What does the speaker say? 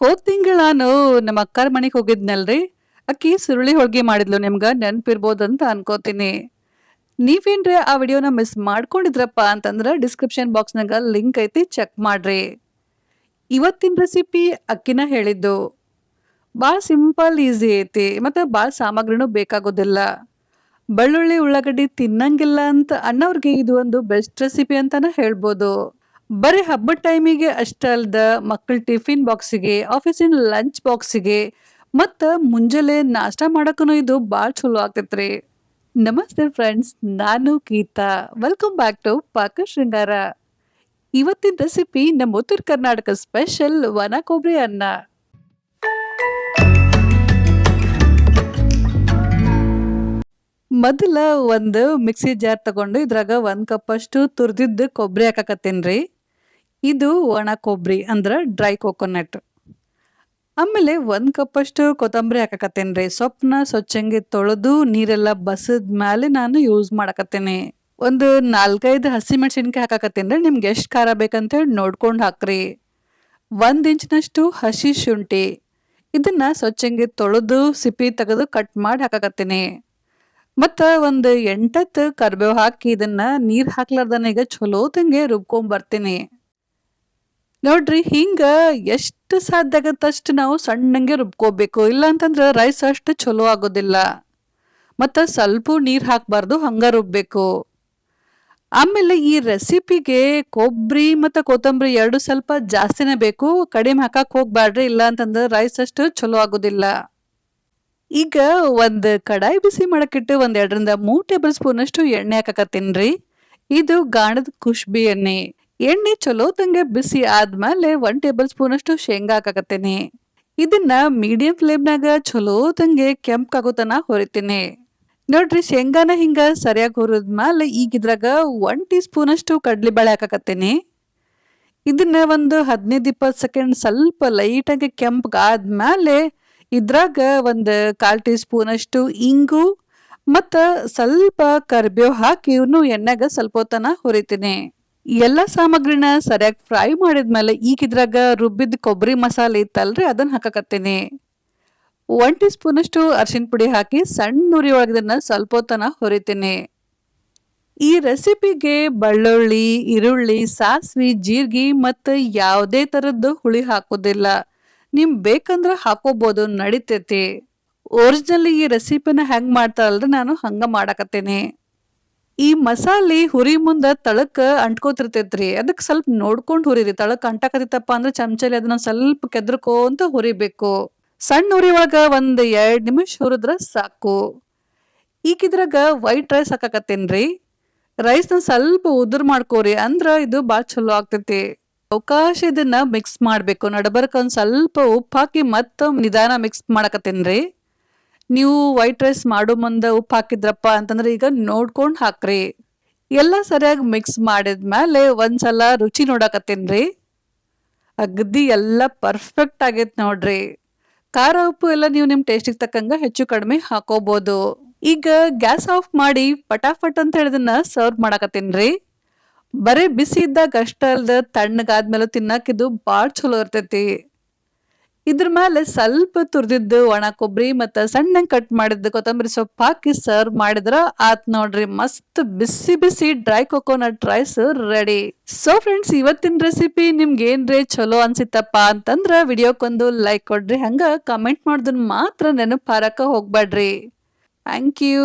ಹೋದ್ ತಿಂಗಳ ನಾನು ನಮ್ಮ ಅಕ್ಕಾರ ಮನೆಗೆ ಹೋಗಿದ್ನಲ್ರಿ? ಅಕ್ಕಿ ಸುರುಳಿ ಹೋಳಿಗೆ ಮಾಡಿದ್ಲು ನಿಮ್ಗ ಅಂತ ಅನ್ಕೋತೀನಿ. ನೀವೇನ್ರಿ ಆ ವಿಡಿಯೋನ ಮಿಸ್ ಮಾಡ್ಕೊಂಡಿದ್ರಪ್ಪ ಅಂತಂದ್ರೆ ಡಿಸ್ಕ್ರಿಪ್ಷನ್ ಬಾಕ್ಸ್ನಾಗ ಲಿಂಕ್ ಐತಿ, ಚೆಕ್ ಮಾಡ್ರಿ. ಇವತ್ತಿನ ರೆಸಿಪಿ ಅಕ್ಕಿನ ಹೇಳಿದ್ದು. ಭಾಳ ಸಿಂಪಲ್, ಈಸಿ ಐತಿ, ಮತ್ತು ಭಾಳ ಸಾಮಗ್ರಿನೂ ಬೇಕಾಗೋದಿಲ್ಲ. ಬೆಳ್ಳುಳ್ಳಿ, ಉಳ್ಳಾಗಡ್ಡಿ ತಿನ್ನಂಗಿಲ್ಲ ಅಂತ ಅಣ್ಣವ್ರಿಗೆ ಇದು ಒಂದು ಬೆಸ್ಟ್ ರೆಸಿಪಿ ಅಂತಾನೆ ಹೇಳ್ಬೋದು. ಬರೀ ಹಬ್ಬದ ಟೈಮಿಗೆ ಅಷ್ಟೇ ಅಲ್ದ ಮಕ್ಕಳ ಟಿಫಿನ್ ಬಾಕ್ಸಿಗೆ, ಆಫೀಸಿನ ಲಂಚ್ ಬಾಕ್ಸಿಗೆ, ಮತ್ತು ಮುಂಜಾನೆ ನಾಷ್ಟ ಮಾಡೋಕ್ಕೂ ಇದು ಭಾಳ ಚಲೋ ಆಗ್ತೈತ್ರಿ. ನಮಸ್ತೆ ಫ್ರೆಂಡ್ಸ್, ನಾನು ಗೀತಾ. ವೆಲ್ಕಮ್ ಬ್ಯಾಕ್ ಟು ಪಾಕ ಶೃಂಗಾರ. ಇವತ್ತಿನ ರೆಸಿಪಿ ನಮ್ಮ ಉತ್ತರ ಕರ್ನಾಟಕ ಸ್ಪೆಷಲ್ ವನ ಕೊಬ್ಬರಿ ಅನ್ನ. ಮೊದಲ ಒಂದು ಮಿಕ್ಸಿ ಜಾರ್ ತಗೊಂಡು ಇದ್ರಾಗ ಒಂದು ಕಪ್ಪಷ್ಟು ತುರಿದಿದ್ದು ಕೊಬ್ಬರಿ ಹಾಕಕತ್ತೀನಿ ಇದು ಒಣ ಕೊಬ್ಬರಿ ಅಂದ್ರೆ ಡ್ರೈ ಕೋಕೋನಟ್ ಆಮೇಲೆ ಒಂದು ಕಪ್ಪಷ್ಟು ಕೊತ್ತಂಬರಿ ಹಾಕಕತ್ತೇನೆ ರೀ. ಸೊಪ್ಪನ್ನ ಸ್ವಚ್ಛಂಗೆ ತೊಳೆದು ನೀರೆಲ್ಲ ಬಸದ ಮೇಲೆ ನಾನು ಯೂಸ್ ಮಾಡಕತ್ತೇನೆ. ಒಂದು ನಾಲ್ಕೈದು ಹಸಿಮೆಣಸಿನ್ಕಾಯಿ ಹಾಕಕತ್ತೇನೆ ರೀ. ನಿಮ್ಗೆ ಎಷ್ಟು ಖಾರ ಬೇಕಂತ ಹೇಳಿ ನೋಡ್ಕೊಂಡು ಹಾಕ್ರಿ. ಒಂದು ಇಂಚಿನಷ್ಟು ಹಸಿ ಶುಂಠಿ. ಇದನ್ನ ಸ್ವಚ್ಛಂಗೆ ತೊಳೆದು ಸಿಪ್ಪಿ ತೆಗೆದು ಕಟ್ ಮಾಡಿ ಹಾಕಕತ್ತೀನಿ. ಮತ್ತು ಒಂದು ಎಂಟತ್ತು ಕರ್ಬೇವು ಹಾಕಿ ಇದನ್ನ ನೀರು ಹಾಕ್ಲಾರ್ದನ ಈಗ ಚಲೋ ತಂಗೆ ರುಬ್ಕೊಂಬರ್ತೀನಿ ನೋಡ್ರಿ, ಹಿಂಗ ಎಷ್ಟು ಸಾಧ್ಯ ಆಗತ್ತಷ್ಟು ನಾವು ಸಣ್ಣಂಗೆ ರುಬ್ಕೋಬೇಕು. ಇಲ್ಲ ಅಂತಂದ್ರೆ ರೈಸ್ ಅಷ್ಟು ಚಲೋ ಆಗೋದಿಲ್ಲ. ಮತ್ತು ಸ್ವಲ್ಪ ನೀರು ಹಾಕಬಾರ್ದು, ಹಂಗ ರುಬ್ಬೇಕು. ಆಮೇಲೆ ಈ ರೆಸಿಪಿಗೆ ಕೊಬ್ಬರಿ ಮತ್ತು ಕೊತ್ತಂಬರಿ ಎರಡು ಸ್ವಲ್ಪ ಜಾಸ್ತಿನೇ ಬೇಕು. ಕಡಿಮೆ ಹಾಕಕ್ಕೆ ಹೋಗ್ಬ್ಯಾಡ್ರಿ ಇಲ್ಲ ಅಂತಂದ್ರೆ ರೈಸ್ ಅಷ್ಟು ಚಲೋ ಆಗೋದಿಲ್ಲ. ಈಗ ಒಂದು ಕಡಾಯಿ ಬಿಸಿ ಮಾಡಕ್ಕಿಟ್ಟು ಒಂದು ಎರಡರಿಂದ ಮೂರು ಟೇಬಲ್ ಸ್ಪೂನ್ ಅಷ್ಟು ಎಣ್ಣೆ ಹಾಕಕತ್ತೀನಿ ರೀ. ಇದು ಗಾಣದ ಖುಷ್ಬಿ ಎಣ್ಣೆ. ಎಣ್ಣೆ ಚಲೋ ತಂಗೆ ಬಿಸಿ ಆದ್ಮೇಲೆ ಒನ್ ಟೇಬಲ್ ಸ್ಪೂನ್ ಅಷ್ಟು ಶೇಂಗಾ ಹಾಕಕತ್ತೀನಿ. ಇದನ್ನ ಮೀಡಿಯಂ ಫ್ಲೇಮ್ನಾಗ ಚಲೋ ತಂಗೆ ಕೆಂಪಾಗೋ ತನ ಹೊರಿತೀನಿ. ನೋಡ್ರಿ ಶೇಂಗಾನ ಹಿಂಗ ಸರಿಯಾಗಿ ಹುರಿದ್ಮೇಲೆ ಈಗ ಇದ್ರಾಗ ಒನ್ ಟೀ ಸ್ಪೂನ್ ಅಷ್ಟು ಕಡ್ಲಿಬೇಳೆ ಹಾಕಕತ್ತೀನಿ. ಇದನ್ನ ಒಂದು ಹದಿನೈದು ಇಪ್ಪತ್ತು ಸೆಕೆಂಡ್ ಸ್ವಲ್ಪ ಲೈಟಾಗಿ ಕೆಂಪಗಾದ್ಮೇಲೆ ಇದ್ರಾಗ ಒಂದು ಕಾಲ್ ಟೀ ಸ್ಪೂನ್ ಅಷ್ಟು ಇಂಗು ಮತ್ತು ಸ್ವಲ್ಪ ಕರಿಬೇವು ಹಾಕಿ ಇವನು ಎಣ್ಣೆಗೆ ಸ್ವಲ್ಪ ಹೊತ್ತನ ಹುರಿತೀನಿ. ಎಲ್ಲ ಸಾಮಗ್ರಿನ ಸರಿಯಾಗಿ ಫ್ರೈ ಮಾಡಿದ್ಮೇಲೆ ಈಗ ಇದ್ರಾಗ ರುಬ್ಬಿದ ಕೊಬ್ಬರಿ ಮಸಾಲೆ ಇತ್ತಲ್ರಿ? ಅದನ್ನ ಹಾಕಕತ್ತೀನಿ. ಒನ್ ಟೀ ಸ್ಪೂನ್ ಅಷ್ಟು ಅರಿಶಿನ ಪುಡಿ ಹಾಕಿ ಸಣ್ಣ ಉರಿ ಸ್ವಲ್ಪ ಹೊತ್ತನ ಹುರಿತೀನಿ. ಈ ರೆಸಿಪಿಗೆ ಬೆಳ್ಳುಳ್ಳಿ, ಈರುಳ್ಳಿ, ಸಾಸಿವೆ, ಜೀರಿಗೆ ಮತ್ತು ಯಾವುದೇ ಥರದ್ದು ಹುಳಿ ಹಾಕೋದಿಲ್ಲ. ನಿಮ್ ಬೇಕಂದ್ರೆ ಹಾಕೋಬಹುದು ನಡಿತೈತಿ. ಒರಿಜಿನಲ್ ಈ ರೆಸಿಪಿನ ಹೆಂಗ್ ಮಾಡ್ತಾರಲ್ರಿ? ನಾನು ಹಂಗೆ ಮಾಡಕತ್ತೇನೆ. ಈ ಮಸಾಲೆ ಹುರಿ ಮುಂದ ತಳಕ ಅಂಟ್ಕೋತಿರ್ತೈತ್ರಿ. ಅದಕ್ಕೆ ಸ್ವಲ್ಪ ನೋಡ್ಕೊಂಡು ಹುರಿರಿ. ತಳಕ ಅಂಟಾಕತಿತ್ತಪ್ಪ ಅಂದ್ರೆ ಚಮಚಲಿ ಅದನ್ನ ಸ್ವಲ್ಪ ಕೆದ್ರಕೋಂತ ಹುರಿಬೇಕು. ಸಣ್ಣ ಹುರಿ ಒಳಗ ಒಂದ್ ಎರಡ್ ನಿಮಿಷ ಹುರಿದ್ರ ಸಾಕು. ಈಗ ಇದ್ರಾಗ ವೈಟ್ ರೈಸ್ ಹಾಕಕತ್ತೇನ್ರಿ? ರೈಸ್ನ ಸ್ವಲ್ಪ ಉದುರ್ ಮಾಡ್ಕೋರಿ ಅಂದ್ರ ಇದು ಭಾಳ ಚಲೋ ಆಗ್ತೈತಿ. ಅವಕಾಶ ಇದನ್ನ ಮಿಕ್ಸ್ ಮಾಡ್ಬೇಕು. ನಡಬರ್ಕ ಒಂದ್ ಸ್ವಲ್ಪ ಉಪ್ಪು ಹಾಕಿ ಮತ್ತ ನಿಧಾನ ಮಿಕ್ಸ್ ಮಾಡಕತ್ತೇನ್ರಿ. ನೀವು ವೈಟ್ ರೈಸ್ ಮಾಡೋ ಮುಂದೆ ಉಪ್ಪು ಹಾಕಿದ್ರಪ್ಪ ಅಂತಂದ್ರೆ ಈಗ ನೋಡ್ಕೊಂಡು ಹಾಕ್ರಿ. ಎಲ್ಲ ಸರಿಯಾಗಿ ಮಿಕ್ಸ್ ಮಾಡಿದ ಮೇಲೆ ಒಂದ್ಸಲ ರುಚಿ ನೋಡಕತ್ತೀನ್ರಿ ಅಗದಿ ಎಲ್ಲ ಪರ್ಫೆಕ್ಟ್ ಆಗೈತೆ ನೋಡ್ರಿ. ಖಾರ ಉಪ್ಪು ಎಲ್ಲ ನೀವು ನಿಮ್ಮ ಟೇಸ್ಟಿಗೆ ತಕ್ಕಂಗ ಹೆಚ್ಚು ಕಡಿಮೆ ಹಾಕೋಬಹುದು ಈಗ ಗ್ಯಾಸ್ ಆಫ್ ಮಾಡಿ ಪಟಾಫಟ್ ಅಂತ ಹೇಳಿದನ್ನ ಸರ್ವ್ ಮಾಡಕತ್ತೀನ್ರಿ ಬರೀ ಬಿಸಿ ಇದ್ದಾಗ ಅಷ್ಟ ಅಲ್ದ ತಣ್ಣಗಾದ್ಮೇಲೆ ತಿನ್ನಕಿದು ಭಾಳ ಚಲೋ ಇರ್ತೈತಿ. ಇದ್ರ ಮೇಲೆ ಸ್ವಲ್ಪ ತುರ್ದಿದ್ದು ಒಣ ಕೊಬ್ಬರಿ ಮತ್ತು ಸಣ್ಣ ಕಟ್ ಮಾಡಿದ್ದು ಕೊತ್ತಂಬರಿ ಸೊಪ್ಪು ಹಾಕಿ ಸರ್ವ್ ಮಾಡಿದ್ರ ಆತ್ ನೋಡ್ರಿ ಮಸ್ತ್ ಬಿಸಿ ಬಿಸಿ dry coconut rice ready so friends ಇವತ್ತಿನ ರೆಸಿಪಿ ನಿಮ್ಗೆ ಏನ್ರಿ ಚಲೋ ಅನ್ಸಿತ್ತಪ್ಪ ಅಂತಂದ್ರ ವಿಡಿಯೋಕ್ಕೊಂದು ಲೈಕ್ ಕೊಡ್ರಿ. ಹಂಗ ಕಮೆಂಟ್ ಮಾಡ್ದನ್ ಮಾತ್ರ ನೆನಪು ಹಾರಕ ಹೋಗ್ಬೇಡ್ರಿ ಥ್ಯಾಂಕ್ ಯು